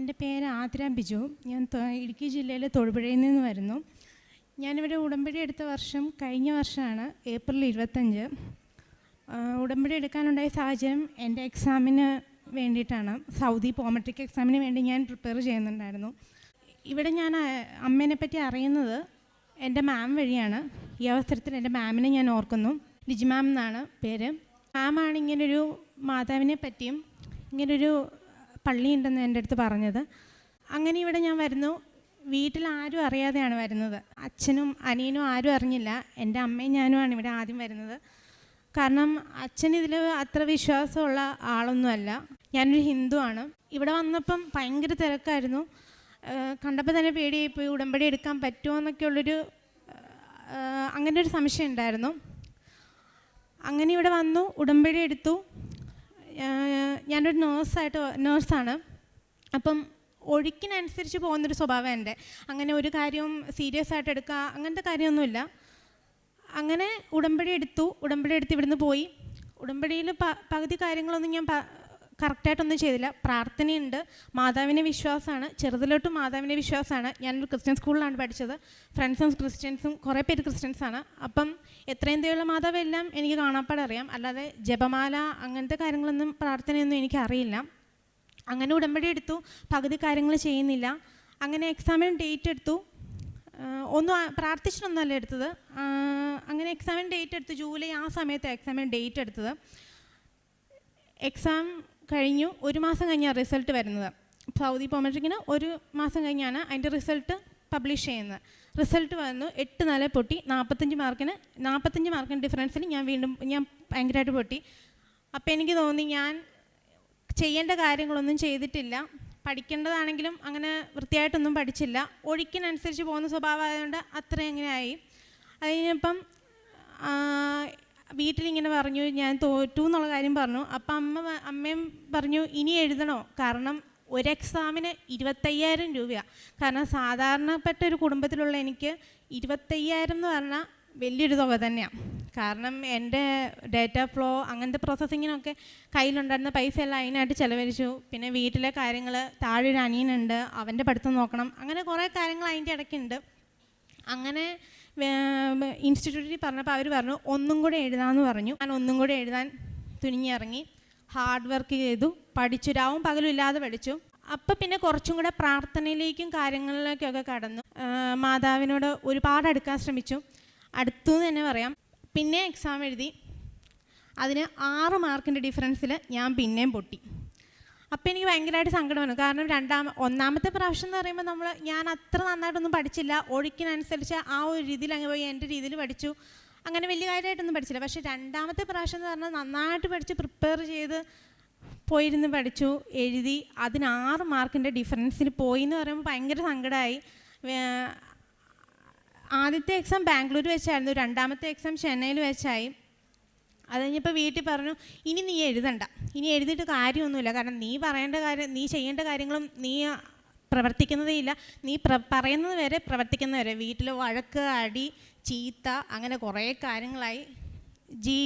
എന്റെ പേര് ആതിര ബിജു. ഞാൻ ഇടുക്കി ജില്ലയിലെ തൊടുപുഴയിൽ നിന്ന് വരുന്നു. ഞാനിവിടെ ഉടമ്പടി എടുത്ത വർഷം കഴിഞ്ഞ വർഷമാണ് ഏപ്രിൽ ഇരുപത്തഞ്ച്. ഉടമ്പടി എടുക്കാനുണ്ടായ സാഹചര്യം എന്റെ എക്സാമിന് വേണ്ടിയിട്ടാണ്. സൗദി പോമെട്രിക് എക്സാമിന് വേണ്ടി ഞാൻ പ്രിപ്പയർ ചെയ്യുന്നുണ്ടായിരുന്നു. ഇവിടെ ഞാൻ അമ്മേനെ പറ്റി അറിയുന്നത് എന്റെ മാം വഴിയാണ്. ഈ അവസരത്തിൽ എന്റെ മാമിനെ ഞാൻ ഓർക്കുന്നു. ലിജി മാം എന്നാണ് പേര്. മാമാണ് ഇങ്ങനൊരു മാതാവിനെ പറ്റിയും ഇങ്ങനൊരു പള്ളിയുണ്ടെന്ന് എന്റെ അടുത്ത് പറഞ്ഞത്. അങ്ങനെ ഇവിടെ ഞാൻ വരുന്നു. വീട്ടിൽ ആരും അറിയാതെയാണ് വരുന്നത്. അച്ഛനും അനിയനും ആരും അറിഞ്ഞില്ല. എന്റെ അമ്മയും ഞാനുമാണ് ഇവിടെ ആദ്യം വരുന്നത്. കാരണം അച്ഛൻ ഇതിൽ അത്ര വിശ്വാസമുള്ള ആളൊന്നുമല്ല. ഞാനൊരു ഹിന്ദുവാണ്. ഇവിടെ വന്നപ്പം ഭയങ്കര തിരക്കായിരുന്നു. കണ്ടപ്പോൾ തന്നെ പേടിയായിപ്പോയി ഉടമ്പടി എടുക്കാൻ പറ്റുമോ എന്നൊക്കെയുള്ളൊരു അങ്ങനെ ഒരു സംശയം ഉണ്ടായിരുന്നു. അങ്ങനെ ഇവിടെ വന്നു ഉടമ്പടി എടുത്തു. ഞാനൊരു നേഴ്സായിട്ട് നേഴ്സാണ് അപ്പം ഒഴുക്കിനനുസരിച്ച് പോകുന്നൊരു സ്വഭാവം എന്റെ. അങ്ങനെ ഒരു കാര്യവും സീരിയസ് ആയിട്ട് എടുക്കുക അങ്ങനത്തെ കാര്യമൊന്നുമില്ല. അങ്ങനെ ഉടമ്പടി എടുത്തു ഉടമ്പടി എടുത്ത് ഇവിടുന്ന് പോയി. ഉടമ്പടിയിൽ പകുതി കാര്യങ്ങളൊന്നും ഞാൻ കറക്റ്റായിട്ടൊന്നും ചെയ്തില്ല. പ്രാർത്ഥനയുണ്ട്. മാതാവിനെ വിശ്വാസമാണ്. ചെറുതിലോട്ട് മാതാവിനെ വിശ്വാസമാണ്. ഞാനൊരു ക്രിസ്ത്യൻ സ്കൂളിലാണ് പഠിച്ചത്. ഫ്രണ്ട്സും ക്രിസ്ത്യൻസും കുറേ പേര് ക്രിസ്ത്യൻസാണ് അപ്പം എത്രയും തേയുള്ള മാതാവ് എല്ലാം എനിക്ക് കാണാപ്പാടറിയാം അല്ലാതെ ജപമാല അങ്ങനത്തെ കാര്യങ്ങളൊന്നും പ്രാർത്ഥനയൊന്നും എനിക്ക് അറിയില്ല. അങ്ങനെ ഉടമ്പടി എടുത്തു. പകുതി കാര്യങ്ങൾ ചെയ്യുന്നില്ല. അങ്ങനെ എക്സാമിന് ഡേറ്റ് എടുത്തു. ഒന്നും പ്രാർത്ഥിച്ചിട്ടൊന്നുമല്ല എടുത്തത്. അങ്ങനെ എക്സാമിന് ഡേറ്റ് എടുത്തു. ജൂലൈ ആ സമയത്ത് എക്സാമിന് ഡേറ്റ് എടുത്തത്. എക്സാം കഴിഞ്ഞു ഒരു മാസം കഴിഞ്ഞാണ് റിസൾട്ട് വരുന്നത്. സൗദി പോമെട്രിക്കിന് ഒരു മാസം കഴിഞ്ഞാണ് അതിന്റെ റിസൾട്ട് പബ്ലിഷ് ചെയ്യുന്നത്. റിസൾട്ട് വന്നു എട്ട് നാല് പൊട്ടി നാൽപ്പത്തഞ്ച് മാർക്കിന് നാൽപ്പത്തഞ്ച് മാർക്കിന് ഡിഫറൻസിൽ ഞാൻ വീണ്ടും ഞാൻ ഭയങ്കരമായിട്ട് പൊട്ടി. അപ്പോൾ എനിക്ക് തോന്നി ഞാൻ ചെയ്യേണ്ട കാര്യങ്ങളൊന്നും ചെയ്തിട്ടില്ല. പഠിക്കേണ്ടതാണെങ്കിലും അങ്ങനെ വൃത്തിയായിട്ടൊന്നും പഠിച്ചില്ല. ഒഴുക്കിനനുസരിച്ച് പോകുന്ന സ്വഭാവമായതുകൊണ്ട് അത്ര എങ്ങനെയായി അത് കഴിഞ്ഞപ്പം വീട്ടിലിങ്ങനെ പറഞ്ഞു ഞാൻ തോറ്റു എന്നുള്ള കാര്യം പറഞ്ഞു. അപ്പം അമ്മ അമ്മയും പറഞ്ഞു ഇനി എഴുതണോ? കാരണം ഒരു എക്സാമിന് ഇരുപത്തയ്യായിരം രൂപയാണ് കാരണം സാധാരണപ്പെട്ട ഒരു കുടുംബത്തിലുള്ള എനിക്ക് ഇരുപത്തയ്യായിരം എന്ന് പറഞ്ഞാൽ വലിയൊരു തുക തന്നെയാണ് കാരണം എന്റെ ഡേറ്റ ഫ്ലോ അങ്ങനത്തെ പ്രോസസ്സിങ്ങിനൊക്കെ കയ്യിലുണ്ടായിരുന്ന പൈസ എല്ലാം അതിനായിട്ട് ചിലവഴിച്ചു. പിന്നെ വീട്ടിലെ കാര്യങ്ങൾ താഴെ ഒരു അനിയനുണ്ട് അവന്റെ പഠിത്തം നോക്കണം. അങ്ങനെ കുറേ കാര്യങ്ങൾ അതിന്റെ ഇടയ്ക്കുണ്ട്. അങ്ങനെ ഇൻസ്റ്റിറ്റ്യൂട്ടിൽ പറഞ്ഞപ്പോൾ അവർ പറഞ്ഞു ഒന്നും കൂടെ എഴുതാമെന്ന് പറഞ്ഞു. ഞാൻ ഒന്നും കൂടെ എഴുതാൻ തുനിഞ്ഞിറങ്ങി ഹാർഡ് വർക്ക് ചെയ്തു പഠിച്ചു. രാവും പകലും ഇല്ലാതെ പഠിച്ചു. അപ്പം പിന്നെ കുറച്ചും കൂടെ പ്രാർത്ഥനയിലേക്കും കാര്യങ്ങളിലേക്കൊക്കെ കടന്നു. മാതാവിനോട് ഒരുപാട് അടുക്കാൻ ശ്രമിച്ചു. അടുത്തു എന്ന് തന്നെ പറയാം. പിന്നെ എക്സാം എഴുതി. അതിന് ആറ് മാർക്കിന്റെ ഡിഫറൻസിൽ ഞാൻ പിന്നെയും പൊട്ടി. അപ്പോൾ എനിക്ക് ഭയങ്കരമായിട്ട് സങ്കടം വന്നു. കാരണം രണ്ടാമ ഒന്നാമത്തെ പ്രാവശ്യം എന്ന് പറയുമ്പോൾ നമ്മൾ ഞാൻ അത്ര നന്നായിട്ടൊന്നും പഠിച്ചില്ല. ഒഴുക്കിനനുസരിച്ച് ആ ഒരു രീതിയിൽ അങ്ങ് പോയി എന്റെ രീതിയിൽ പഠിച്ചു. അങ്ങനെ വലിയ കാര്യമായിട്ടൊന്നും പഠിച്ചില്ല. പക്ഷേ രണ്ടാമത്തെ പ്രാവശ്യം എന്ന് പറഞ്ഞാൽ നന്നായിട്ട് പഠിച്ച് പ്രിപ്പയർ ചെയ്ത് പോയിരുന്ന് പഠിച്ചു എഴുതി. അതിന് ആറ് മാർക്കിന്റെ ഡിഫറൻസിന് പോയി എന്ന് പറയുമ്പോൾ ഭയങ്കര സങ്കടമായി ആദ്യത്തെ എക്സാം ബാംഗ്ലൂർ വെച്ചായിരുന്നു. രണ്ടാമത്തെ എക്സാം ചെന്നൈയിൽ വെച്ചായി. അത് കഴിഞ്ഞപ്പോൾ വീട്ടിൽ പറഞ്ഞു ഇനി നീ എഴുതണ്ട. ഇനി എഴുതിയിട്ട് കാര്യമൊന്നുമില്ല. കാരണം നീ പറയേണ്ട കാര്യം നീ ചെയ്യേണ്ട കാര്യങ്ങളും നീ പ്രവർത്തിക്കുന്നതേ ഇല്ല. നീ പ്ര പറയുന്നത് വരെ പ്രവർത്തിക്കുന്നത് വരെ. വീട്ടിൽ വഴക്ക് അടി ചീത്ത അങ്ങനെ കുറേ കാര്യങ്ങളായി. ജീ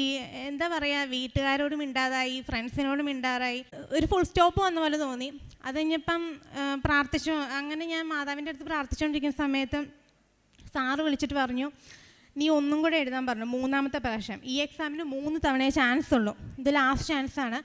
എന്താ പറയുക വീട്ടുകാരോടും മിണ്ടാതായി ഫ്രണ്ട്സിനോടും മിണ്ടാറായി ഒരു ഫുൾ സ്റ്റോപ്പ് വന്ന പോലെ തോന്നി. അത് കഴിഞ്ഞപ്പം പ്രാർത്ഥിച്ചു. അങ്ങനെ ഞാൻ മാതാവിന്റെ അടുത്ത് പ്രാർത്ഥിച്ചുകൊണ്ടിരിക്കുന്ന സമയത്ത് സാറ് വിളിച്ചിട്ട് പറഞ്ഞു നീ ഒന്നും കൂടെ എഴുതാൻ പറഞ്ഞു. മൂന്നാമത്തെ പ്രാവശ്യം ഈ എക്സാമിന് മൂന്ന് തവണയെ ചാൻസ് ഉള്ളൂ. ഇത് ലാസ്റ്റ് ചാൻസ് ആണ്.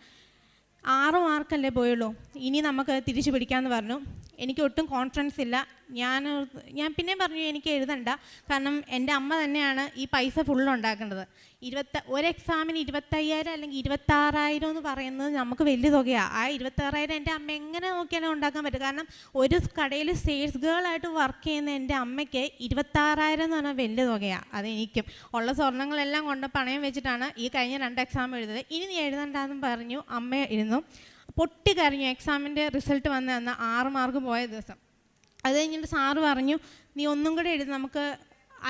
ആറ് മാർക്കല്ലേ പോയുള്ളൂ. ഇനി നമുക്ക് തിരിച്ചു പിടിക്കാമെന്ന് പറഞ്ഞു. എനിക്ക് ഒട്ടും കോൺഫിഡൻസ് ഇല്ല. ഞാൻ ഞാൻ പിന്നെ പറഞ്ഞു എനിക്ക് എഴുതണ്ട. കാരണം എന്റെ അമ്മ തന്നെയാണ് ഈ പൈസ ഫുള്ള് ഉണ്ടാക്കേണ്ടത്. ഇരുപത്ത ഒരു എക്സാമിന് ഇരുപത്തയ്യായിരം അല്ലെങ്കിൽ ഇരുപത്താറായിരം എന്ന് പറയുന്നത് നമുക്ക് വലിയ തുകയാണ് ആ ഇരുപത്താറായിരം എന്റെ അമ്മ എങ്ങനെ നോക്കിയാലും ഉണ്ടാക്കാൻ പറ്റും. കാരണം ഒരു കടയിൽ സെയിൽസ് ഗേൾ ആയിട്ട് വർക്ക് ചെയ്യുന്ന എന്റെ അമ്മയ്ക്ക് ഇരുപത്താറായിരം എന്ന് പറഞ്ഞാൽ വലിയ തുകയാണ് അതെനിക്കും. ഉള്ള സ്വർണങ്ങളെല്ലാം കൊണ്ട് പണയം വെച്ചിട്ടാണ് ഈ കഴിഞ്ഞ രണ്ട് എക്സാം എഴുതുന്നത് ഇനി നീ എഴുതണ്ടെന്ന് പറഞ്ഞു അമ്മ ഇരുന്നു പൊട്ടി കരഞ്ഞു എക്സാമിന്റെ റിസൾട്ട് വന്ന അന്ന് ആറ് മാർക്ക് പോയ ദിവസം. അത് കഴിഞ്ഞിട്ട് സാറ് പറഞ്ഞു നീ ഒന്നും കൂടെ എഴുതി നമുക്ക്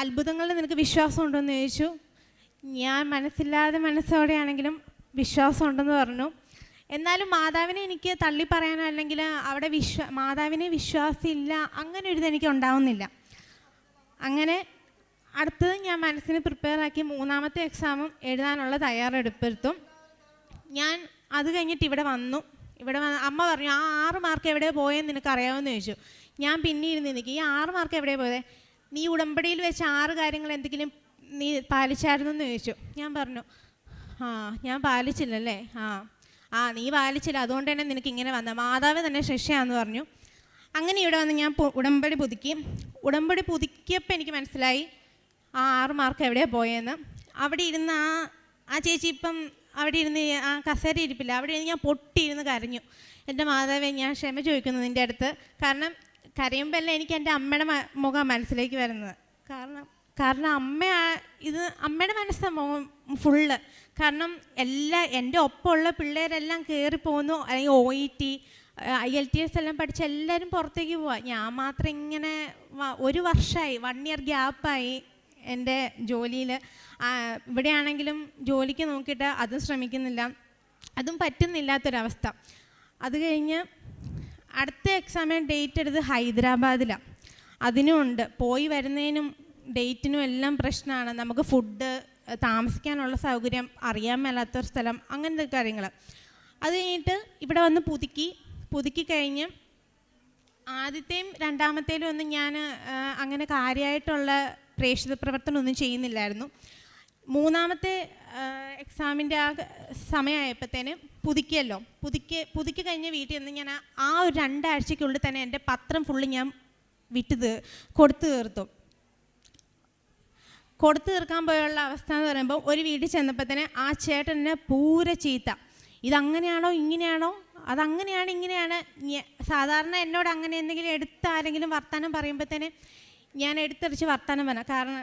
അത്ഭുതങ്ങളിൽ നിനക്ക് വിശ്വാസം ഉണ്ടോയെന്ന് ചോദിച്ചു. ഞാൻ മനസ്സില്ലാതെ മനസ്സോടെയാണെങ്കിലും വിശ്വാസം ഉണ്ടെന്ന് പറഞ്ഞു. എന്നാലും മാതാവിനെ എനിക്ക് തള്ളി പറയാനോ അല്ലെങ്കിൽ അവിടെ വിശ്വ മാതാവിനെ വിശ്വാസമില്ല അങ്ങനെ ഒരു എനിക്ക് ഉണ്ടാവുന്നില്ല. അങ്ങനെ അടുത്തത് ഞാൻ മനസ്സിന് പ്രിപ്പയർ ആക്കി മൂന്നാമത്തെ എക്സാമും എഴുതാനുള്ള തയ്യാറെടുപ്പെടുത്തും. ഞാൻ അത് കഴിഞ്ഞിട്ട് ഇവിടെ വന്നു. ഇവിടെ വന്ന് അമ്മ പറഞ്ഞു ആ ആറ് മാർക്ക് എവിടെ പോയെന്ന് നിനക്ക് അറിയാമെന്ന് ചോദിച്ചു. ഞാൻ പിന്നെ ഇരുന്ന് നിൽക്കും ഈ ആറ് മാർക്ക് എവിടെ പോയത് നീ ഉടമ്പടിയിൽ വെച്ച ആറ് കാര്യങ്ങൾ എന്തെങ്കിലും നീ പാലിച്ചായിരുന്നു എന്ന് ചോദിച്ചു. ഞാൻ പറഞ്ഞു ആ ഞാൻ പാലിച്ചില്ലല്ലേ? ആ ആ നീ പാലിച്ചില്ല. അതുകൊണ്ട് തന്നെ നിനക്ക് ഇങ്ങനെ വന്ന. മാതാവ് തന്നെ ശിക്ഷയാന്ന് പറഞ്ഞു. അങ്ങനെ ഇവിടെ വന്ന് ഞാൻ ഉടമ്പടി പുതുക്കി. ഉടമ്പടി പുതുക്കിയപ്പോൾ എനിക്ക് മനസ്സിലായി ആ ആറ് മാർക്ക് എവിടെയാണ് പോയെന്ന്. അവിടെ ഇരുന്ന് ആ ആ ചേച്ചി ഇപ്പം അവിടെ ഇരുന്ന് ആ കസേര ഇരിപ്പില്ല. അവിടെ ഇരുന്ന് ഞാൻ പൊട്ടിയിരുന്ന് കരഞ്ഞു. എന്റെ മാതാവെ ഞാൻ ക്ഷമ ചോദിക്കുന്നു നിന്റെ അടുത്ത്. കാരണം കരയുമ്പോൾ അല്ല എനിക്ക് എന്റെ അമ്മയുടെ മുഖം മനസ്സിലേക്ക് വരുന്നത്. കാരണം കാരണം അമ്മ ഇത് അമ്മയുടെ മനസ്സാണ് ഫുള്ള് കാരണം എല്ലാ എന്റെ ഒപ്പമുള്ള പിള്ളേരെല്ലാം കയറി പോകുന്നു അല്ലെങ്കിൽ O E T I E L T എല്ലാം പഠിച്ച് എല്ലാവരും പുറത്തേക്ക് പോവാ. ഞാൻ മാത്രം ഇങ്ങനെ ഒരു വർഷമായി വൺ ഇയർ ഗ്യാപ്പായി എന്റെ ജോലിയിൽ. ഇവിടെയാണെങ്കിലും ജോലിക്ക് നോക്കിയിട്ട് അതും ശ്രമിക്കുന്നില്ല. അതും പറ്റുന്നില്ലാത്തൊരവസ്ഥ. അത് കഴിഞ്ഞ് അടുത്ത എക്സാമിന് ഡേറ്റ് എടുത്ത് ഹൈദരാബാദിലാണ് അതിനും ഉണ്ട്. പോയി വരുന്നതിനും ഡേറ്റിനും എല്ലാം പ്രശ്നമാണ്. നമുക്ക് ഫുഡ് താമസിക്കാനുള്ള സൗകര്യം അറിയാൻ മേലാത്തൊരു സ്ഥലം അങ്ങനത്തെ കാര്യങ്ങൾ. അത് കഴിഞ്ഞിട്ട് ഇവിടെ വന്ന് പുതുക്കി പുതുക്കി കഴിഞ്ഞ് ആദ്യത്തെയും രണ്ടാമത്തേലും ഒന്നും ഞാൻ അങ്ങനെ കാര്യമായിട്ടുള്ള പ്രേക്ഷിത പ്രവർത്തനമൊന്നും ചെയ്യുന്നില്ലായിരുന്നു. മൂന്നാമത്തെ എക്സാമിന്റെ ആ സമയമായപ്പോഴത്തേന് പുതുക്കിയല്ലോ. പുതുക്കി പുതുക്കി കഴിഞ്ഞ വീട്ടിൽ നിന്ന് ഞാൻ ആ- ഒരു രണ്ടാഴ്ചയ്ക്കുള്ളിൽ തന്നെ എന്റെ പത്രം ഫുള്ള് ഞാൻ വിട്ടു കൊടുത്തു തീർത്തു. കൊടുത്തു തീർക്കാൻ പോയുള്ള അവസ്ഥ എന്ന് പറയുമ്പോൾ ഒരു വീട്ടിൽ ചെന്നപ്പോൾ തന്നെ ആ ചേട്ടനെ പൂര ചീത്ത. ഇതങ്ങനെയാണോ ഇങ്ങനെയാണോ? അതങ്ങനെയാണ് ഇങ്ങനെയാണ്. സാധാരണ എന്നോട് അങ്ങനെ എന്തെങ്കിലും എടുത്ത് ആരെങ്കിലും വർത്തമാനം പറയുമ്പോഴത്തേന് ഞാൻ എടുത്തെറിച്ച് വർത്തമാനം പറഞ്ഞു. കാരണം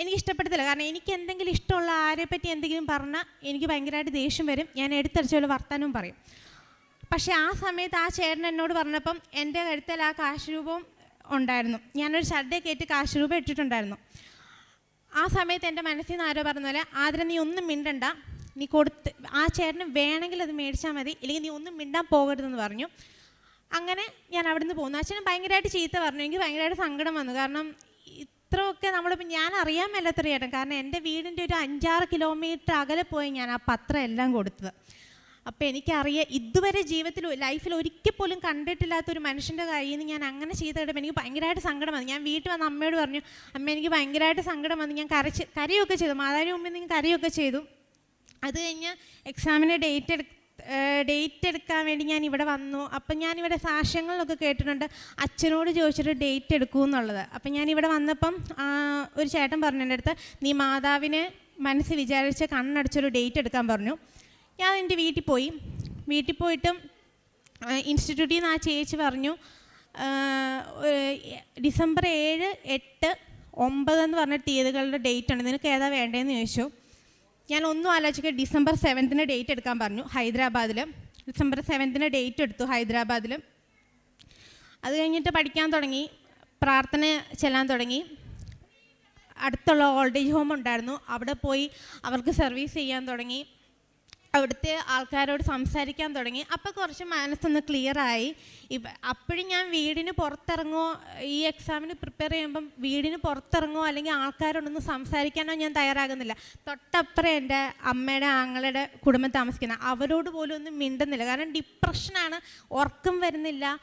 എനിക്ക് ഇഷ്ടപ്പെടത്തില്ല കാരണം എനിക്ക് എന്തെങ്കിലും ഇഷ്ടമുള്ള ആരെ പറ്റി എന്തെങ്കിലും പറഞ്ഞാൽ എനിക്ക് ഭയങ്കരമായിട്ട് ദേഷ്യം വരും. ഞാൻ എടുത്തെറിച്ച് പോലെ വർത്തമാനവും പറയും. പക്ഷേ ആ സമയത്ത് ആ ചേട്ടൻ എന്നോട് പറഞ്ഞപ്പം എന്റെ കഴുത്തിൽ ആ കാശ് രൂപം ഉണ്ടായിരുന്നു. ഞാനൊരു ഷർട്ടേ കയറ്റി കാശ് രൂപം ഇട്ടിട്ടുണ്ടായിരുന്നു. ആ സമയത്ത് എന്റെ മനസ്സിൽ നിന്ന് ആരോ പറഞ്ഞ പോലെ ആദ്യം നീ ഒന്നും മിണ്ടണ്ട. നീ കൊടുത്ത് ആ ചേട്ടന് വേണമെങ്കിൽ അത് മേടിച്ചാൽ മതി. ഇല്ലെങ്കിൽ നീ ഒന്നും മിണ്ടാൻ പോകരുതെന്ന് പറഞ്ഞു. അങ്ങനെ ഞാൻ അവിടുന്ന് പോകുന്നു അച്ഛനും ഭയങ്കരമായിട്ട് ചീത്ത പറഞ്ഞു. എനിക്ക് ഭയങ്കരമായിട്ട് സങ്കടം വന്നു. കാരണം ഇത്രയൊക്കെ നമ്മളിപ്പോൾ ഞാൻ അറിയാൻ മേലത്ര ചേട്ടൻ. കാരണം എന്റെ വീടിന്റെ ഒരു അഞ്ചാറ് കിലോമീറ്റർ അകലെ പോയി ഞാൻ ആ പത്രം എല്ലാം കൊടുത്തത്. അപ്പോൾ എനിക്കറിയാം ഇതുവരെ ജീവിതത്തിൽ ലൈഫിൽ ഒരിക്കൽ പോലും കണ്ടിട്ടില്ലാത്ത ഒരു മനുഷ്യന്റെ കയ്യിൽ നിന്ന് ഞാൻ അങ്ങനെ ചെയ്ത് കിട്ടുമ്പോൾ എനിക്ക് ഭയങ്കരമായിട്ട് സങ്കടം വന്നു. ഞാൻ വീട്ടിൽ വന്ന് അമ്മയോട് പറഞ്ഞു അമ്മ എനിക്ക് ഭയങ്കരമായിട്ട് സങ്കടം വന്നു. ഞാൻ കരച്ച് കരയൊക്കെ ചെയ്തു. മാതാവിന് മുമ്പിൽ നിന്ന് കരയൊക്കെ ചെയ്തു. അത് കഴിഞ്ഞ് എക്സാമിന് ഡേറ്റ് എടു ഡേറ്റ് എടുക്കാൻ വേണ്ടി ഞാൻ ഇവിടെ വന്നു. അപ്പം ഞാനിവിടെ സാക്ഷ്യങ്ങളിലൊക്കെ കേട്ടിട്ടുണ്ട്. അച്ഛനോട് ചോദിച്ചിട്ട് ഡേറ്റ് എടുക്കൂ എന്നുള്ളത്. അപ്പം ഞാനിവിടെ വന്നപ്പം ഒരു ചേട്ടൻ പറഞ്ഞു എന്റെ അടുത്ത് നീ മാതാവിനെ മനസ്സ് വിചാരിച്ച് കണ്ണടച്ചൊരു ഡേറ്റ് എടുക്കാൻ പറഞ്ഞു. ഞാൻ എന്റെ വീട്ടിൽ പോയി. വീട്ടിൽ പോയിട്ടും ഇൻസ്റ്റിറ്റ്യൂട്ടിൽ നിന്ന് ആ ചേച്ചി പറഞ്ഞു ഡിസംബർ ഏഴ് എട്ട് ഒമ്പത് എന്ന് പറഞ്ഞ തീയതികളുടെ ഡേറ്റ് ആണ്. നിനക്ക് ഏതാ വേണ്ടതെന്ന് ചോദിച്ചു. ഞാൻ ഒന്നും ആലോചിക്കുക ഡിസംബർ സെവൻത്തിന് ഡേറ്റ് എടുക്കാൻ പറഞ്ഞു ഹൈദരാബാദിൽ ഡിസംബർ സെവൻത്തിന് ഡേറ്റ് എടുത്തു ഹൈദരാബാദിൽ അത് കഴിഞ്ഞിട്ട് പഠിക്കാൻ തുടങ്ങി പ്രാർത്ഥന ചെല്ലാൻ തുടങ്ങി. അടുത്തുള്ള ഓൾഡ് ഏജ് ഹോം ഉണ്ടായിരുന്നു. അവിടെ പോയി അവർക്ക് സർവീസ് ചെയ്യാൻ തുടങ്ങി. അവിടുത്തെ ആൾക്കാരോട് സംസാരിക്കാൻ തുടങ്ങി. അപ്പോൾ കുറച്ച് മനസ്സൊന്ന് ക്ലിയറായി ഇപ്പം അപ്പോഴും ഞാൻ വീടിന് പുറത്തിറങ്ങുമോ ഈ എക്സാമിന് പ്രിപ്പയർ ചെയ്യുമ്പം വീടിന് പുറത്തിറങ്ങുമോ അല്ലെങ്കിൽ ആൾക്കാരോടൊന്നും സംസാരിക്കാനോ ഞാൻ തയ്യാറാകുന്നില്ല. തൊട്ടപ്പുറം എന്റെ അമ്മയുടെ ആങ്ങളുടെ കുടുംബം താമസിക്കുന്ന. അവരോട് പോലും ഒന്നും മിണ്ടുന്നില്ല. കാരണം ഡിപ്രഷനാണ് ഉറക്കം വരുന്നില്ല.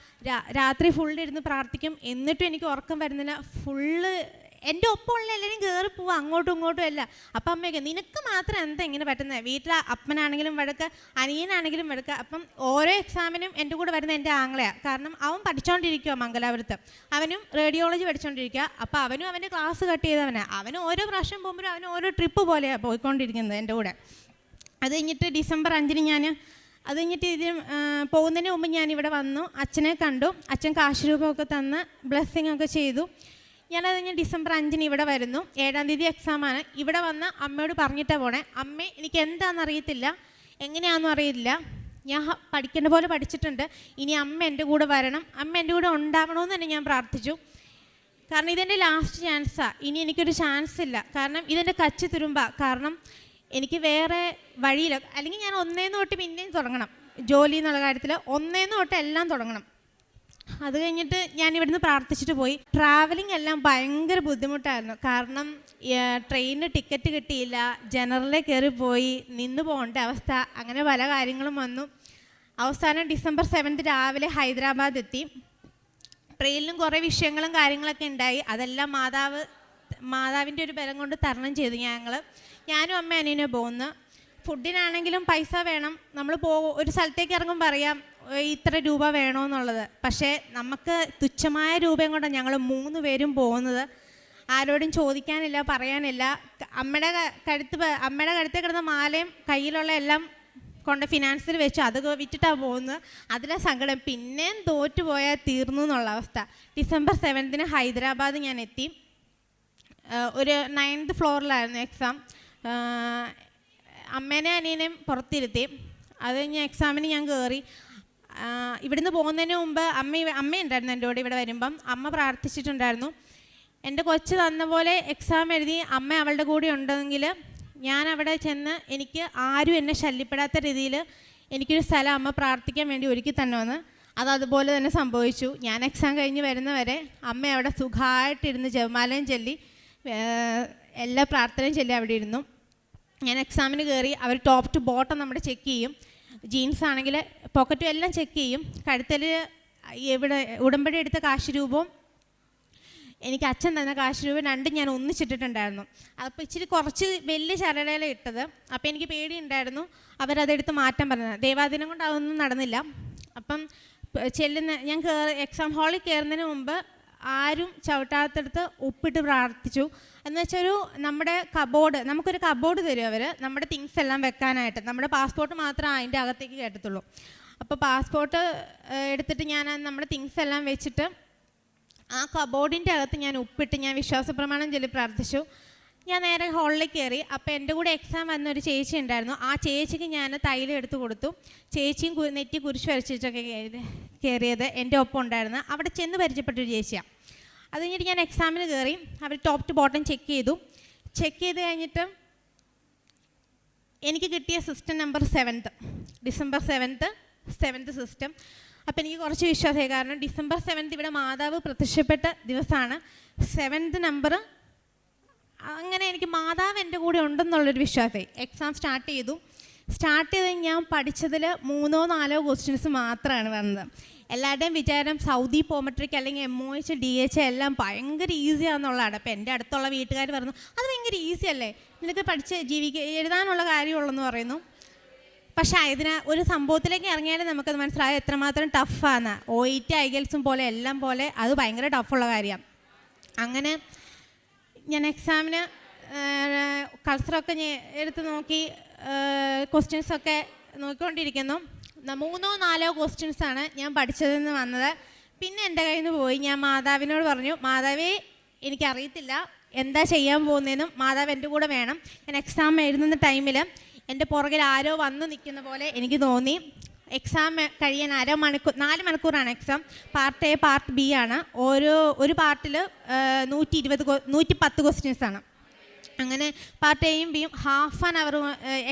രാത്രി ഫുള്ള് ഇരുന്ന് പ്രാർത്ഥിക്കും. എന്നിട്ടും എനിക്ക് ഉറക്കം വരുന്നില്ല. ഫുള്ള് എന്റെ ഒപ്പമുള്ള എല്ലാവരും കയറി പോവുക അങ്ങോട്ടും ഇങ്ങോട്ടും അല്ല അപ്പം അമ്മയൊക്കെ നിനക്ക് മാത്രം എന്താ ഇങ്ങനെ പറ്റുന്നത് വീട്ടിലെ അപ്പനാണെങ്കിലും വഴക്ക് അനിയനാണെങ്കിലും വഴക്ക്. അപ്പം ഓരോ എക്സാമിനും എന്റെ കൂടെ വരുന്ന എന്റെ ആങ്ങളെയാണ് കാരണം അവൻ പഠിച്ചുകൊണ്ടിരിക്കുക മംഗലാപുരത്ത്. അവനും റേഡിയോളജി പഠിച്ചുകൊണ്ടിരിക്കുക അപ്പോൾ അവനും അവന്റെ ക്ലാസ് കട്ട് ചെയ്തവനാണ് അവനും ഓരോ പ്രാവശ്യം പോകുമ്പോഴും അവൻ ഓരോ ട്രിപ്പ് പോലെയാണ് പോയിക്കൊണ്ടിരിക്കുന്നത് എന്റെ കൂടെ. അത് കഴിഞ്ഞിട്ട് ഡിസംബർ അഞ്ചിന് ഞാൻ അത് കഴിഞ്ഞിട്ട് ഇതിന് പോകുന്നതിന് മുമ്പ് ഞാൻ ഇവിടെ വന്നു. അച്ഛനെ കണ്ടു. അച്ഛൻ കാശ് രൂപമൊക്കെ തന്ന് ബ്ലെസ്സിങ് ഒക്കെ ചെയ്തു. ഞാനത് ഞാൻ ഡിസംബർ അഞ്ചിന് ഇവിടെ വരുന്നു. ഏഴാം തീയതി എക്സാമാണ് ഇവിടെ വന്ന് അമ്മയോട് പറഞ്ഞിട്ടാണ് പോണേ. അമ്മ എനിക്ക് എന്താണെന്ന് അറിയത്തില്ല. എങ്ങനെയാണെന്നും അറിയില്ല ഞാൻ പഠിക്കേണ്ട പോലെ പഠിച്ചിട്ടുണ്ട്. ഇനി അമ്മ എന്റെ കൂടെ വരണം. അമ്മ എന്റെ കൂടെ ഉണ്ടാവണമെന്ന് തന്നെ ഞാൻ പ്രാർത്ഥിച്ചു. കാരണം ഇതെന്റെ ലാസ്റ്റ് ചാൻസാണ് ഇനി എനിക്കൊരു ചാൻസ് ഇല്ല. കാരണം ഇതെന്റെ കച്ചി തുരുമ്പ. കാരണം എനിക്ക് വേറെ വഴിയില്ല. അല്ലെങ്കിൽ ഞാൻ ഒന്നേന്ന് തൊട്ട് പിന്നെയും തുടങ്ങണം. ജോലി എന്നുള്ള കാര്യത്തിൽ ഒന്നേന്ന് തൊട്ട് എല്ലാം തുടങ്ങണം. അത് കഴിഞ്ഞിട്ട് ഞാൻ ഇവിടുന്ന് പ്രാർത്ഥിച്ചിട്ട് പോയി. ട്രാവലിംഗ് എല്ലാം ഭയങ്കര ബുദ്ധിമുട്ടായിരുന്നു. കാരണം ട്രെയിനിന് ടിക്കറ്റ് കിട്ടിയില്ല. ജനറലിൽ കയറി പോയി. നിന്ന് പോകേണ്ട അവസ്ഥ. അങ്ങനെ പല കാര്യങ്ങളും വന്നു. അവസാനം ഡിസംബർ സെവൻത്ത് രാവിലെ ഹൈദരാബാദ് എത്തി. ട്രെയിനിലും കുറേ വിഷയങ്ങളും കാര്യങ്ങളൊക്കെ ഉണ്ടായി. അതെല്ലാം മാതാവ് മാതാവിന്റെ ഒരു ബലം കൊണ്ട് തരണം ചെയ്തു ഞങ്ങൾ ഞാനും അമ്മ അനിയനും പോകുന്നു. ഫുഡിനാണെങ്കിലും പൈസ വേണം. നമ്മൾ പോ ഒരു സ്ഥലത്തേക്ക് ഇറങ്ങും അറിയാം. ഏ, ഇത്ര രൂപ വേണമെന്നുള്ളത് പക്ഷേ നമുക്ക് തുച്ഛമായ രൂപയും കൊണ്ടാണ് ഞങ്ങൾ മൂന്ന് പേരും പോകുന്നത്. ആരോടും ചോദിക്കാനില്ല പറയാനില്ല. അമ്മയുടെ കഴുത്ത് അമ്മയുടെ കഴുത്തിൽ കിടന്ന മാലയും കയ്യിലുള്ള എല്ലാം കൊണ്ട് ഫിനാൻസിൽ വെച്ച് അത് വിറ്റിട്ടാണ് പോകുന്നത്. അതിലെ സങ്കടം. പിന്നെയും തോറ്റുപോയാൽ തീർന്നു എന്നുള്ള അവസ്ഥ. ഡിസംബർ സെവൻത്തിന് ഹൈദരാബാദ് ഞാൻ എത്തി. ഒരു നയൻത് ഫ്ലോറിലായിരുന്നു എക്സാം. അമ്മേനെ അനിയനെയും പുറത്തിരുത്തി. അത് കഴിഞ്ഞ് എക്സാമിന് ഞാൻ കയറി ഇവിടുന്ന് പോകുന്നതിന് മുമ്പ് അമ്മ അമ്മയുണ്ടായിരുന്നു എന്റെ കൂടെ ഇവിടെ വരുമ്പം. അമ്മ പ്രാർത്ഥിച്ചിട്ടുണ്ടായിരുന്നു. എന്റെ കൊച്ച് തന്ന പോലെ എക്സാം എഴുതി അമ്മ അവളുടെ കൂടെ ഉണ്ടെങ്കിൽ ഞാൻ അവിടെ ചെന്ന് എനിക്ക് ആരും എന്നെ ശല്യപ്പെടാത്ത രീതിയിൽ എനിക്കൊരു സ്ഥലം അമ്മ പ്രാർത്ഥിക്കാൻ വേണ്ടി ഒരുക്കി തന്നെ വന്ന് അത് അതുപോലെ തന്നെ സംഭവിച്ചു. ഞാൻ എക്സാം കഴിഞ്ഞ് വരുന്നവരെ അമ്മ അവിടെ സുഖമായിട്ടിരുന്ന് ജപമാലയും ചൊല്ലി എല്ലാ പ്രാർത്ഥനയും ചൊല്ലി അവിടെ ഇരുന്നു. ഞാൻ എക്സാമിന് കയറി അവർ ടോപ്പ് ടു ബോട്ടം നമ്മുടെ ചെക്ക് ചെയ്യും. ജീൻസ് ആണെങ്കിൽ പോക്കറ്റും എല്ലാം ചെക്ക് ചെയ്യും. കഴുത്തിൽ എവിടെ ഉടമ്പടി എടുത്ത കാശ് രൂപവും എനിക്ക് അച്ഛൻ തന്ന കാശ് രൂപ രണ്ടും ഞാൻ ഒന്നിച്ചിട്ടിട്ടുണ്ടായിരുന്നു. അപ്പോൾ ഇച്ചിരി കുറച്ച് വലിയ ചരടയില ഇട്ടത്. അപ്പോൾ എനിക്ക് പേടിയുണ്ടായിരുന്നു. അവരതെടുത്ത് മാറ്റാൻ പറഞ്ഞത്. ദേവാദിനം കൊണ്ട് അതൊന്നും നടന്നില്ല. അപ്പം ചെല്ലുന്ന ഞാൻ കയറി എക്സാം ഹാളിൽ കയറുന്നതിന് മുമ്പ് ആരും ചവിട്ടാത്തടുത്ത് ഉപ്പിട്ട് പ്രാർത്ഥിച്ചു. എന്ന് വെച്ചൊരു നമ്മുടെ കബോർഡ് നമുക്കൊരു കബോർഡ് തരും അവർ നമ്മുടെ തിങ്സ് എല്ലാം വെക്കാനായിട്ട്. നമ്മുടെ പാസ്പോർട്ട് മാത്രമേ അതിന്റെ അകത്തേക്ക് കയറ്റത്തുള്ളൂ. അപ്പോൾ പാസ്പോർട്ട് എടുത്തിട്ട് ഞാൻ നമ്മുടെ തിങ്സ് എല്ലാം വെച്ചിട്ട് ആ കബോർഡിന്റെ അകത്ത് ഞാൻ ഉപ്പിട്ട് ഞാൻ വിശ്വാസപ്രമാണം ചൊല്ലി പ്രാർത്ഥിച്ചു. ഞാൻ നേരെ ഹാളിലേക്ക് കയറി അപ്പോൾ എന്റെ കൂടെ എക്സാം വന്ന ഒരു ചേച്ചി ഉണ്ടായിരുന്നു. ആ ചേച്ചിക്ക് ഞാൻ തൈലം എടുത്ത് കൊടുത്തു. ചേച്ചിയും നെറ്റി കുരിശ് വരച്ചിട്ടൊക്കെ കയറി- കയറിയത് എന്റെ ഒപ്പം ഉണ്ടായിരുന്നു. അവിടെ ചെന്ന് പരിചയപ്പെട്ടൊരു ചേച്ചിയാണ് അത് കഴിഞ്ഞിട്ട് ഞാൻ എക്സാമിന് കയറി അവർ ടോപ്പ് ടു ബോട്ടം ചെക്ക് ചെയ്തു. ചെക്ക് ചെയ്ത് കഴിഞ്ഞിട്ട് എനിക്ക് കിട്ടിയ system number seventh December seventh seventh system അപ്പം എനിക്ക് കുറച്ച് വിശ്വാസമായി. കാരണം ഡിസംബർ സെവൻത്ത് ഇവിടെ മാതാവ് പ്രത്യക്ഷപ്പെട്ട ദിവസമാണ്. സെവൻത്ത് നമ്പർ അങ്ങനെ എനിക്ക് മാതാവ് എന്റെ കൂടെ ഉണ്ടെന്നുള്ളൊരു വിശ്വാസമായി. എക്സാം സ്റ്റാർട്ട് ചെയ്തു. സ്റ്റാർട്ട് ചെയ്ത് ഞാൻ പഠിച്ചതിൽ മൂന്നോ നാലോ ക്വസ്റ്റ്യൻസ് മാത്രമാണ് വന്നത്. എല്ലാവരുടെയും വിചാരം സൗദി പോമട്രിക് അല്ലെങ്കിൽ M O H D H എല്ലാം ഭയങ്കര ഈസിയാണെന്നുള്ളതാണ് അപ്പോൾ എന്റെ അടുത്തുള്ള വീട്ടുകാർ പറഞ്ഞു അത് ഭയങ്കര ഈസി അല്ലേ? നിനക്ക് പഠിച്ച് ജീവിക്കുക എഴുതാനുള്ള കാര്യമുള്ളെന്ന് പറയുന്നു. പക്ഷേ ഇതിന് ഒരു സംഭവത്തിലേക്ക് ഇറങ്ങിയാലേ നമുക്കത് മനസ്സിലായത് എത്രമാത്രം ടഫാണ് ഒ ഇ ടി ഐഗൽസും പോലെ എല്ലാം പോലെ അത് ഭയങ്കര ടഫുള്ള കാര്യമാണ് അങ്ങനെ ഞാൻ എക്സാമിന് ഞാൻ എടുത്ത് നോക്കി ക്വസ്റ്റ്യൻസൊക്കെ നോക്കിക്കൊണ്ടിരിക്കുന്നു. മൂന്നോ നാലോ ക്വസ്റ്റ്യൻസാണ് ഞാൻ പഠിച്ചതെന്ന് വന്നത്. പിന്നെ എന്റെ കയ്യിൽ നിന്ന് പോയി. ഞാൻ മാതാവിനോട് പറഞ്ഞു മാതാവേ എനിക്കറിയത്തില്ല എന്താ ചെയ്യാൻ പോകുന്നതെന്നും മാതാവ് എന്റെ കൂടെ വേണം. ഞാൻ എക്സാം എഴുതുന്ന ടൈമിൽ എന്റെ പുറകിൽ ആരോ വന്ന് നിൽക്കുന്ന പോലെ എനിക്ക് തോന്നി. എക്സാം കഴിയാൻ അര മണിക്കൂർ നാല് മണിക്കൂറാണ് exam part A part B ആണ്. ഓരോ ഒരു പാർട്ടിൽ നൂറ്റി ഇരുപത് നൂറ്റി പത്ത് ക്വസ്റ്റ്യൻസ് ആണ്. അങ്ങനെ പാർട്ട് എയും ബിയും ഹാഫ് ആൻ അവർ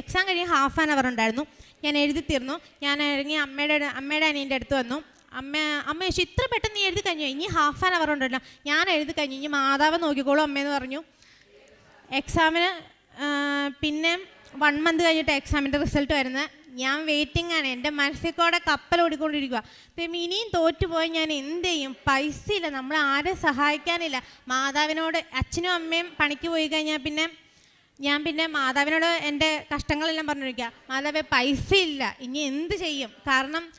എക്സാം കഴിയാൻ ഹാഫ് ആൻ അവർ ഉണ്ടായിരുന്നു. ഞാൻ എഴുതി തീർന്നു. ഞാൻ ഇറങ്ങി അമ്മയുടെ അമ്മയുടെ അനിയന്റെ അടുത്ത് വന്നു. അമ്മ അമ്മ ചോദിച്ചു ഇത്ര പെട്ടെന്ന് നീ എഴുതി കഴിഞ്ഞു? ഇനി ഹാഫ് ആൻ അവർ ഉണ്ടല്ലോ. ഞാൻ എഴുതി കഴിഞ്ഞു. ഇനി മാതാവ് നോക്കിക്കോളൂ അമ്മയെന്ന് പറഞ്ഞു. എക്സാമിന് പിന്നെ വൺ മന്ത് കഴിഞ്ഞിട്ട് എക്സാമിന്റെ റിസൾട്ട് വരുന്നത്. ഞാൻ വെയിറ്റിംഗ് ആണ്. എന്റെ മനസ്സിൽ കൂടെ കപ്പൽ ഓടിക്കൊണ്ടിരിക്കുക അപ്പം ഇനിയും തോറ്റുപോയി ഞാൻ എന്ത് ചെയ്യും? പൈസ ഇല്ല. നമ്മൾ ആരെ സഹായിക്കാനില്ല. മാതാവിനോട് അച്ഛനും അമ്മയും പണിക്ക് പോയി കഴിഞ്ഞാൽ പിന്നെ ഞാൻ പിന്നെ മാതാവിനോട് എന്റെ കഷ്ടങ്ങളെല്ലാം പറഞ്ഞിരിക്കുക മാതാവെ പൈസ ഇല്ല. ഇനി എന്ത് ചെയ്യും? കാരണം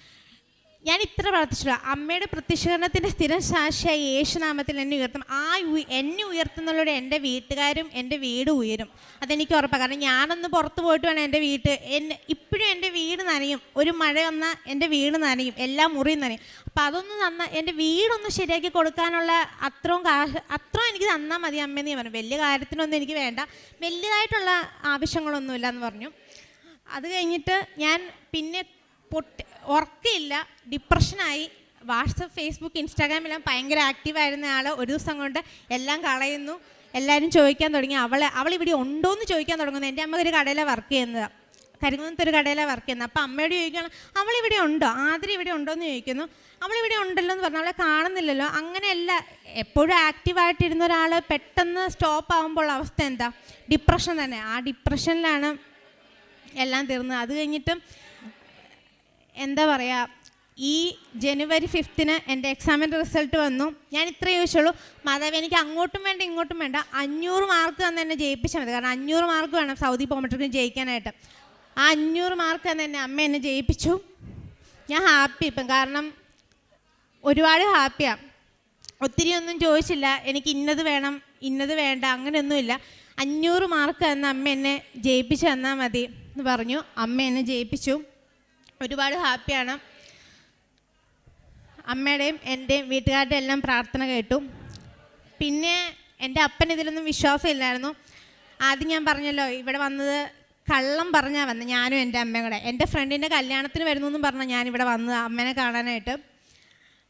ഞാൻ ഇത്ര പ്രാർത്ഥിച്ചില്ല അമ്മയുടെ പ്രത്യക്ഷീകരണത്തിന്റെ സ്ഥിരം സാക്ഷിയായി യേശുനാമത്തിൽ എന്നെ ഉയർത്തും. ആ എന്നെ ഉയർത്തുന്നതിലൂടെ എന്റെ വീട്ടുകാരും എന്റെ വീട് ഉയരും. അതെനിക്ക് ഉറപ്പാണ് കാരണം ഞാനൊന്ന് പുറത്ത് പോയിട്ട് വേണം എന്റെ വീട്ട്. എന്നെ ഇപ്പോഴും എന്റെ വീട് നനയും. ഒരു മഴ വന്നാൽ എന്റെ വീട് നനയും. എല്ലാം മുറിയും നനയും. അപ്പം അതൊന്ന് നന്ന എന്റെ വീടൊന്ന് ശരിയാക്കി കൊടുക്കാനുള്ള അത്രയും കാശ് അത്രയും എനിക്ക് തന്നാൽ മതി അമ്മയെന്ന് ഞാൻ പറഞ്ഞു. വലിയ കാര്യത്തിനൊന്നും എനിക്ക് വേണ്ട. വലിയതായിട്ടുള്ള ആവശ്യങ്ങളൊന്നുമില്ല എന്ന് പറഞ്ഞു. അത് കഴിഞ്ഞിട്ട് ഞാൻ പിന്നെ പൊട്ടി ഉറക്കമില്ല. ഡിപ്രഷനായി വാട്സപ്പ് ഫേസ്ബുക്ക് ഇൻസ്റ്റാഗ്രാമെല്ലാം ഭയങ്കര ആക്റ്റീവായിരുന്ന ആൾ ഒരു ദിവസം കൊണ്ട് എല്ലാം കളയുന്നു. എല്ലാവരും ചോദിക്കാൻ തുടങ്ങി. അവൾ അവൾ ഇവിടെ ഉണ്ടോ എന്ന് ചോദിക്കാൻ തുടങ്ങുന്നു. എന്റെ അമ്മ ഒരു കടയിലാണ് വർക്ക് ചെയ്യുന്നത്. കരിങ്ങുന്നത്ത് ഒരു കടയിലാണ് വർക്ക് ചെയ്യുന്നത്. അപ്പോൾ അമ്മയോട് ചോദിക്കുകയാണ് അവൾ ഇവിടെ ഉണ്ടോ? ആതിര ഇവിടെ ഉണ്ടോ എന്ന് ചോദിക്കുന്നു. അവൾ ഇവിടെ ഉണ്ടല്ലോ എന്ന് പറഞ്ഞു. അവളെ കാണുന്നില്ലല്ലോ. അങ്ങനെയല്ല എപ്പോഴും ആക്റ്റീവായിട്ടിരുന്ന ഒരാൾ പെട്ടെന്ന് സ്റ്റോപ്പ് ആകുമ്പോൾ അവസ്ഥ എന്താ? ഡിപ്രഷൻ തന്നെ. ആ ഡിപ്രഷനിലാണ് എല്ലാം തീർന്നത്. അത് കഴിഞ്ഞിട്ടും എന്താ പറയുക ഈ ജനുവരി ഫിഫ്ത്തിന് എന്റെ എക്സാമിന്റെ റിസൾട്ട് വന്നു. ഞാൻ ഇത്രയും ചോദിച്ചുള്ളൂ. മാതാവ് എനിക്ക് അങ്ങോട്ടും വേണ്ട ഇങ്ങോട്ടും വേണ്ട. അഞ്ഞൂറ് മാർക്ക് തന്നെ എന്നെ ജയിപ്പിച്ചാൽ മതി. കാരണം അഞ്ഞൂറ് മാർക്ക് വേണം സൗദി പോമട്രിക്കും ജയിക്കാനായിട്ട്. ആ അഞ്ഞൂറ് മാർക്ക് തന്നെ എന്നെ അമ്മ എന്നെ ജയിപ്പിച്ചു. ഞാൻ ഹാപ്പി ഇപ്പം. കാരണം ഒരുപാട് ഹാപ്പിയാണ് ഒത്തിരി ഒന്നും ചോദിച്ചില്ല. എനിക്ക് ഇന്നത് വേണം ഇന്നത് വേണ്ട അങ്ങനെയൊന്നുമില്ല അഞ്ഞൂറ് മാർക്ക് തന്നെ അമ്മ എന്നെ ജയിപ്പിച്ചു തന്നാൽ മതി എന്ന് പറഞ്ഞു. അമ്മ എന്നെ ജയിപ്പിച്ചു. ഒരുപാട് ഹാപ്പിയാണ്. അമ്മയുടെയും എന്റെയും വീട്ടുകാരുടെ എല്ലാം പ്രാർത്ഥന കേട്ടു. പിന്നെ എന്റെ അപ്പൻ ഇതിലൊന്നും വിശ്വാസമില്ലായിരുന്നു. ആദ്യം ഞാൻ പറഞ്ഞല്ലോ ഇവിടെ വന്നത് കള്ളം പറഞ്ഞാൽ വന്നത് ഞാനും എന്റെ അമ്മയും കൂടെ. എന്റെ ഫ്രണ്ടിന്റെ കല്യാണത്തിന് വരുന്നു എന്നും പറഞ്ഞാൽ ഞാനിവിടെ വന്നത് അമ്മേനെ കാണാനായിട്ട്.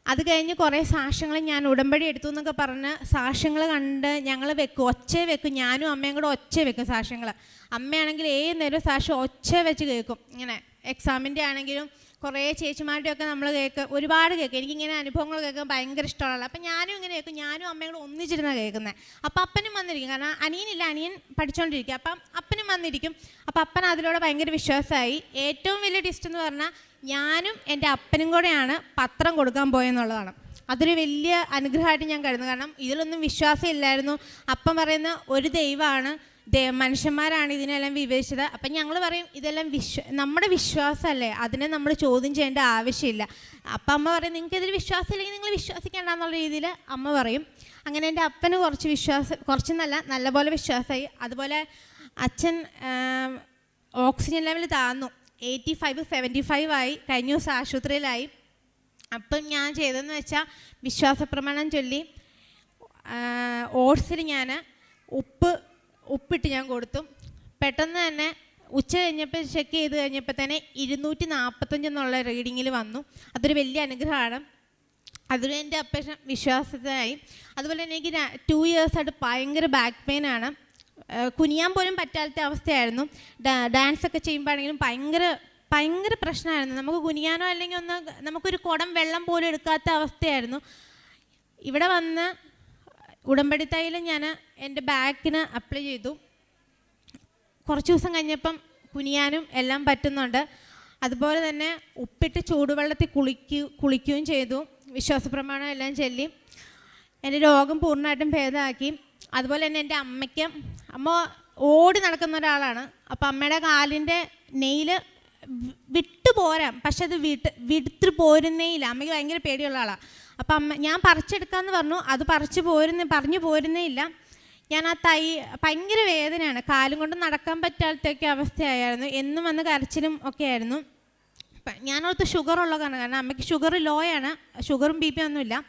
അത് കഴിഞ്ഞ് കുറേ സാക്ഷ്യങ്ങൾ ഞാൻ ഉടമ്പടി എടുത്തു എന്നൊക്കെ പറഞ്ഞ് സാക്ഷ്യങ്ങൾ കണ്ട് ഞങ്ങൾ വെക്കും ഒച്ച വെക്കും. ഞാനും അമ്മയും കൂടെ ഒച്ച വെക്കും സാക്ഷ്യങ്ങൾ. അമ്മയാണെങ്കിൽ ഏത് നേരം സാക്ഷ്യം ഒച്ച വെച്ച് കേൾക്കും. ഇങ്ങനെ. എക്സാമിന്റെ ആണെങ്കിലും കുറേ ചേച്ചിമാരുടെയൊക്കെ നമ്മൾ കേൾക്കും ഒരുപാട് കേൾക്കും എനിക്കിങ്ങനെ അനുഭവങ്ങൾ കേൾക്കാൻ ഭയങ്കര ഇഷ്ടമുള്ള അപ്പം ഞാനും ഇങ്ങനെ കേൾക്കും. ഞാനും അമ്മയും കൂടെ ഒന്നിച്ചിരുന്നാണ് കേൾക്കുന്നത് അപ്പം അപ്പനും വന്നിരിക്കും. കാരണം അനിയനില്ല അനിയൻ പഠിച്ചുകൊണ്ടിരിക്കുക അപ്പം അപ്പനും വന്നിരിക്കും. അപ്പം അപ്പൻ അതിലൂടെ ഭയങ്കര വിശ്വാസമായി. ഏറ്റവും വലിയ ടിസ്റ്റ് എന്ന് പറഞ്ഞാൽ ഞാനും എന്റെ അപ്പനും കൂടെയാണ് പത്രം കൊടുക്കാൻ പോയെന്നുള്ളതാണ്. അതൊരു വലിയ അനുഗ്രഹമായിട്ട് ഞാൻ കരുതുന്നു. കാരണം ഇതിലൊന്നും വിശ്വാസം ഇല്ലായിരുന്നു. അപ്പം പറയുന്ന ഒരു ദൈവമാണ് മനുഷ്യന്മാരാണ് ഇതിനെല്ലാം വിവേചിച്ചത്. അപ്പം ഞങ്ങൾ പറയും ഇതെല്ലാം വിശ്വ നമ്മുടെ വിശ്വാസമല്ലേ? അതിനെ നമ്മൾ ചോദ്യം ചെയ്യേണ്ട ആവശ്യമില്ല. അപ്പം അമ്മ പറയും നിങ്ങൾക്ക് ഇതിൽ വിശ്വാസം ഇല്ലെങ്കിൽ നിങ്ങൾ വിശ്വസിക്കേണ്ട എന്നുള്ള രീതിയിൽ അമ്മ പറയും. അങ്ങനെ എന്റെ അപ്പന് കുറച്ച് വിശ്വാസം കുറച്ചെന്നല്ല നല്ലപോലെ വിശ്വാസമായി. അതുപോലെ അച്ഛൻ ഓക്സിജൻ ലെവൽ താന്നു എയ്റ്റി ഫൈവ് സെവന്റി ഫൈവ് ആയി. കഴിഞ്ഞ ദിവസം ആശുപത്രിയിലായി. അപ്പം ഞാൻ ചെയ്തതെന്ന് വെച്ചാൽ വിശ്വാസപ്രമാണം ചൊല്ലി ഓട്സിൽ ഞാൻ ഉപ്പ് ഉപ്പിട്ട് ഞാൻ കൊടുത്തു. പെട്ടെന്ന് തന്നെ ഉച്ച കഴിഞ്ഞപ്പോൾ ചെക്ക് ചെയ്ത് കഴിഞ്ഞപ്പോൾ തന്നെ ഇരുന്നൂറ്റി നാൽപ്പത്തഞ്ച് എന്നുള്ള റീഡിങ്ങിൽ വന്നു. അതൊരു വലിയ അനുഗ്രഹമാണ്. അതൊരു എന്റെ അപ്പേഷൻ വിശ്വാസത്തിനായി. അതുപോലെ തന്നെ എനിക്ക് ടു ഇയേഴ്സായിട്ട് ഭയങ്കര ബാക്ക് പെയിൻ ആണ്. കുനിയാൻ പോലും പറ്റാത്ത അവസ്ഥയായിരുന്നു. ഡാൻസ് ഒക്കെ ചെയ്യുമ്പോഴാണെങ്കിലും ഭയങ്കര ഭയങ്കര പ്രശ്നമായിരുന്നു. നമുക്ക് കുനിയാനോ അല്ലെങ്കിൽ ഒന്ന് നമുക്കൊരു കുടം വെള്ളം പോലും എടുക്കാത്ത അവസ്ഥയായിരുന്നു. ഇവിടെ വന്ന് ഉടമ്പടി തൈലം ഞാൻ എന്റെ ബാക്കിന് അപ്ലൈ ചെയ്തു. കുറച്ച് ദിവസം കഴിഞ്ഞപ്പം കുനിയാനും എല്ലാം പറ്റുന്നുണ്ട്. അതുപോലെ തന്നെ ഉപ്പിട്ട് ചൂടുവെള്ളത്തിൽ കുളിക്കു കുളിക്കുകയും ചെയ്തു. വിശ്വാസ പ്രമാണം എല്ലാം ചൊല്ലി. എന്റെ രോഗം പൂർണമായിട്ടും ഭേദമാക്കി. അതുപോലെ തന്നെ എന്റെ അമ്മയ്ക്ക് അമ്മ ഓടി നടക്കുന്ന ഒരാളാണ്. അപ്പോൾ അമ്മയുടെ കാലിന്റെ നെയിൽ വിട്ടു പോരാം പക്ഷെ അത് വിട്ട് വിടുത്തു പോരുന്നേയില്ല അമ്മയ്ക്ക് ഭയങ്കര പേടിയുള്ള ആളാണ് അപ്പം അമ്മ ഞാൻ പറിച്ചെടുക്കാമെന്ന് പറഞ്ഞു. അത് പറിച്ചു പോരുന്ന പറഞ്ഞു പോരുന്നേ ഇല്ല. ഞാൻ ആ തൈ ഭയങ്കര വേദനയാണ്. കാലും കൊണ്ട് നടക്കാൻ പറ്റാത്തൊക്കെ അവസ്ഥയായിരുന്നു. എന്നും വന്ന് കരച്ചിലും ഒക്കെ ആയിരുന്നു. ഞാനോർത്ത് ഷുഗർ ഉള്ള കാരണം അമ്മയ്ക്ക് ഷുഗർ ലോ ആണ്. ഷുഗറും ബി പി ഒന്നുമില്ല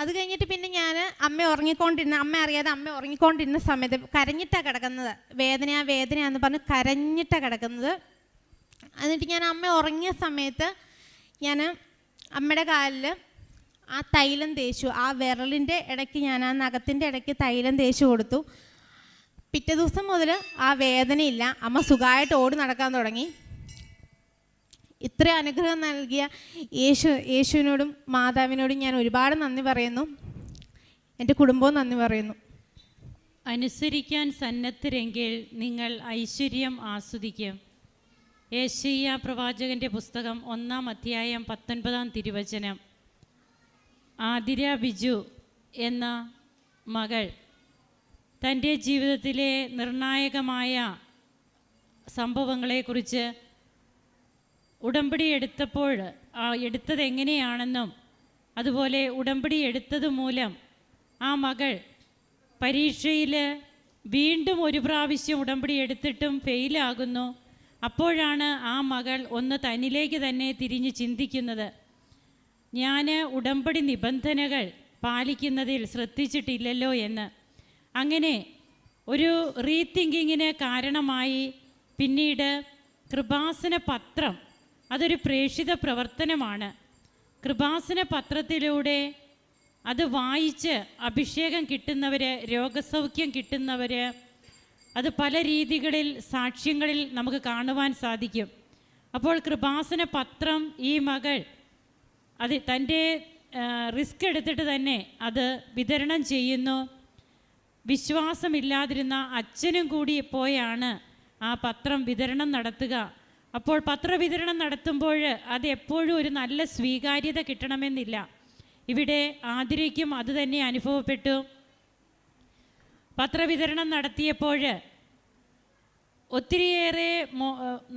അത് കഴിഞ്ഞിട്ട് പിന്നെ ഞാൻ അമ്മ ഉറങ്ങിക്കൊണ്ടിരുന്ന അമ്മ അറിയാതെ അമ്മ ഉറങ്ങിക്കൊണ്ടിരുന്ന സമയത്ത് കരഞ്ഞിട്ടാണ് കിടക്കുന്നത്. വേദനയാ വേദനയാന്ന് പറഞ്ഞ് കരഞ്ഞിട്ടാണ് കിടക്കുന്നത്. എന്നിട്ട് ഞാൻ അമ്മ ഉറങ്ങിയ സമയത്ത് ഞാൻ അമ്മയുടെ കാലിൽ ആ തൈലം തേച്ചു. ആ വിരലിന്റെ ഇടയ്ക്ക് ഞാൻ ആ നഖത്തിന്റെ ഇടയ്ക്ക് തൈലം തേച്ചു കൊടുത്തു. പിറ്റേ ദിവസം മുതൽ ആ വേദനയില്ല. അമ്മ സുഖമായിട്ട് ഓടി നടക്കാൻ തുടങ്ങി. ഇത്ര അനുഗ്രഹം നൽകിയ യേശു യേശുവിനോടും മാതാവിനോടും ഞാൻ ഒരുപാട് നന്ദി പറയുന്നു. എന്റെ കുടുംബവും നന്ദി പറയുന്നു. അനുസരിക്കാൻ സന്നദ്ധരെങ്കിൽ നിങ്ങൾ ഐശ്വര്യം ആസ്വദിക്കും. ഏഷ്യ പ്രവാചകന്റെ പുസ്തകം ഒന്നാം അധ്യായം പത്തൊൻപതാം തിരുവചനം. ആതിര ബിജു എന്ന മകൾ തന്റെ ജീവിതത്തിലെ നിർണായകമായ സംഭവങ്ങളെക്കുറിച്ച് ഉടമ്പടി എടുത്തപ്പോൾ എടുത്തത് എങ്ങനെയാണെന്നും അതുപോലെ ഉടമ്പടി എടുത്തത് മൂലം ആ മകൾ പരീക്ഷയിൽ വീണ്ടും ഒരു പ്രാവശ്യം ഉടമ്പടി എടുത്തിട്ടും ഫെയിലാകുന്നു. അപ്പോഴാണ് ആ മകൾ ഒന്ന് തന്നിലേക്ക് തന്നെ തിരിഞ്ഞ് ചിന്തിക്കുന്നത്. ഞാൻ ഉടമ്പടി നിബന്ധനകൾ പാലിക്കുന്നതിൽ ശ്രദ്ധിച്ചിട്ടില്ലല്ലോ എന്ന്. അങ്ങനെ ഒരു റീതിങ്കിങ്ങിന് കാരണമായി പിന്നീട് കൃപാസന പത്രം അതൊരു പ്രേക്ഷിത പ്രവർത്തനമാണ്. കൃപാസന പത്രത്തിലൂടെ അത് വായിച്ച് അഭിഷേകം കിട്ടുന്നവർ രോഗസൗഖ്യം കിട്ടുന്നവർ അത് പല രീതികളിൽ സാക്ഷ്യങ്ങളിൽ നമുക്ക് കാണുവാൻ സാധിക്കും. അപ്പോൾ കൃപാസന പത്രം ഈ മകൾ അത് തന്റെ റിസ്ക് എടുത്തിട്ട് തന്നെ അത് വിതരണം ചെയ്യുന്നു. വിശ്വാസമില്ലാതിരുന്ന അച്ഛനും കൂടി പോയാണ് ആ പത്രം വിതരണം നടത്തുക. അപ്പോൾ പത്രവിതരണം നടത്തുമ്പോൾ അത് എപ്പോഴും ഒരു നല്ല സ്വീകാര്യത കിട്ടണമെന്നില്ല. ഇവിടെ ആതിരയ്ക്കും അത് തന്നെ അനുഭവപ്പെട്ടു. പത്രവിതരണം നടത്തിയപ്പോൾ ഒത്തിരിയേറെ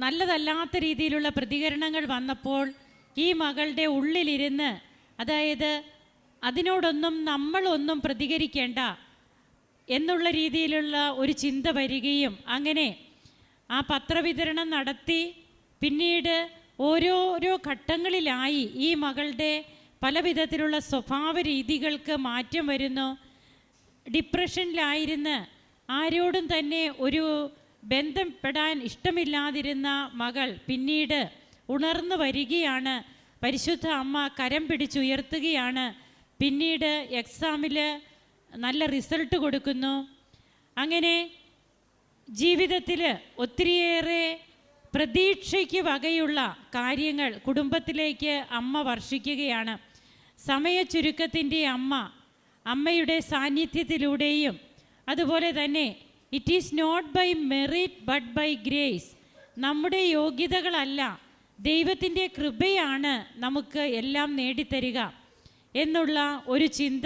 നല്ലതല്ലാത്ത രീതിയിലുള്ള പ്രതികരണങ്ങൾ വന്നപ്പോൾ ഈ മകളുടെ ഉള്ളിലിരുന്ന് അതായത് അതിനോടൊന്നും നമ്മളൊന്നും പ്രതികരിക്കേണ്ട എന്നുള്ള രീതിയിലുള്ള ഒരു ചിന്ത വരികയും അങ്ങനെ ആ പത്രവിതരണം നടത്തി പിന്നീട് ഓരോരോ ഘട്ടങ്ങളിലായി ഈ മകളുടെ പല വിധത്തിലുള്ള സ്വഭാവ രീതികൾക്ക് മാറ്റം വരുന്നു. ഡിപ്രഷനിലായിരുന്ന് ആരോടും തന്നെ ഒരു ബന്ധപ്പെടാൻ ഇഷ്ടമില്ലാതിരുന്ന മകൾ പിന്നീട് ഉണർന്നു വരികയാണ്. പരിശുദ്ധ അമ്മ കരം പിടിച്ചുയർത്തുകയാണ് പിന്നീട് എക്സാമിൽ നല്ല റിസൾട്ട് കൊടുക്കുന്നു. അങ്ങനെ ജീവിതത്തിൽ ഒത്തിരിയേറെ പ്രതീക്ഷയ്ക്ക് വകയുള്ള കാര്യങ്ങൾ കുടുംബത്തിലേക്ക് അമ്മ വർഷിക്കുകയാണ്. സമയച്ചുരുക്കത്തിന്റെ അമ്മ അമ്മയുടെ സാന്നിധ്യത്തിലൂടെയും അതുപോലെ തന്നെ it is not by merit but by grace നമ്മുടെ യോഗ്യതകളല്ല. ദൈവത്തിന്റെ കൃപയാണ് നമുക്ക് എല്ലാം നേടിത്തരിക എന്നുള്ള ഒരു ചിന്ത.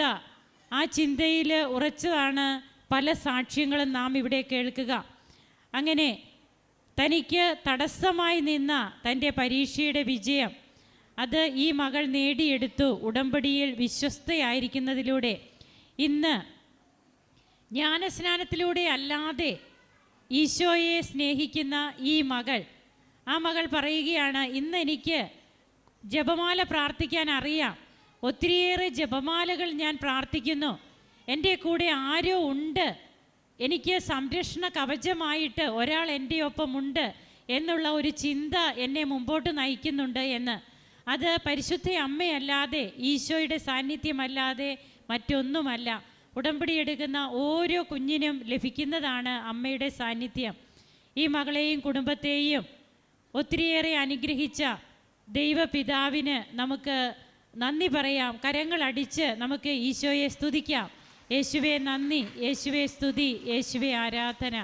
ആ ചിന്തയിൽ ഉറച്ചതാണ് പല സാക്ഷ്യങ്ങളും നാം ഇവിടെ കേൾക്കുക. അങ്ങനെ തനിക്ക് തടസ്സമായി നിന്ന തന്റെ പരീക്ഷയുടെ വിജയം അത് ഈ മകൾ നേടിയെടുത്തു. ഉടമ്പടിയിൽ വിശ്വസ്തയായിരിക്കുന്നതിലൂടെ ഇന്ന് ജ്ഞാനസ്നാനത്തിലൂടെ അല്ലാതെ ഈശോയെ സ്നേഹിക്കുന്ന ഈ മകൾ ആ മകൾ പറയുകയാണ് ഇന്ന് എനിക്ക് ജപമാല പ്രാർത്ഥിക്കാൻ അറിയാം. ഒത്തിരിയേറെ ജപമാലകൾ ഞാൻ പ്രാർത്ഥിക്കുന്നു. എന്റെ കൂടെ ആരോ ഉണ്ട്. എനിക്ക് സംരക്ഷണ കവചമായിട്ട് ഒരാൾ എന്റെ ഒപ്പമുണ്ട് എന്നുള്ള ഒരു ചിന്ത എന്നെ മുമ്പോട്ട് നയിക്കുന്നുണ്ട് എന്ന്. അത് പരിശുദ്ധ അമ്മയല്ലാതെ ഈശോയുടെ സാന്നിധ്യമല്ലാതെ മറ്റൊന്നുമല്ല. ഉടമ്പടി എടുക്കുന്ന ഓരോ കുഞ്ഞിനും ലഭിക്കുന്നതാണ് അമ്മയുടെ സാന്നിധ്യം. ഈ മകളെയും കുടുംബത്തെയും ഒത്തിരിയേറെ അനുഗ്രഹിച്ച ദൈവപിതാവിന് നമുക്ക് നന്ദി പറയാം. കരങ്ങളടിച്ച് നമുക്ക് ഈശോയെ സ്തുതിക്കാം. യേശുവെ നന്ദി യേശുവെ സ്തുതി യേശുവെ ആരാധന.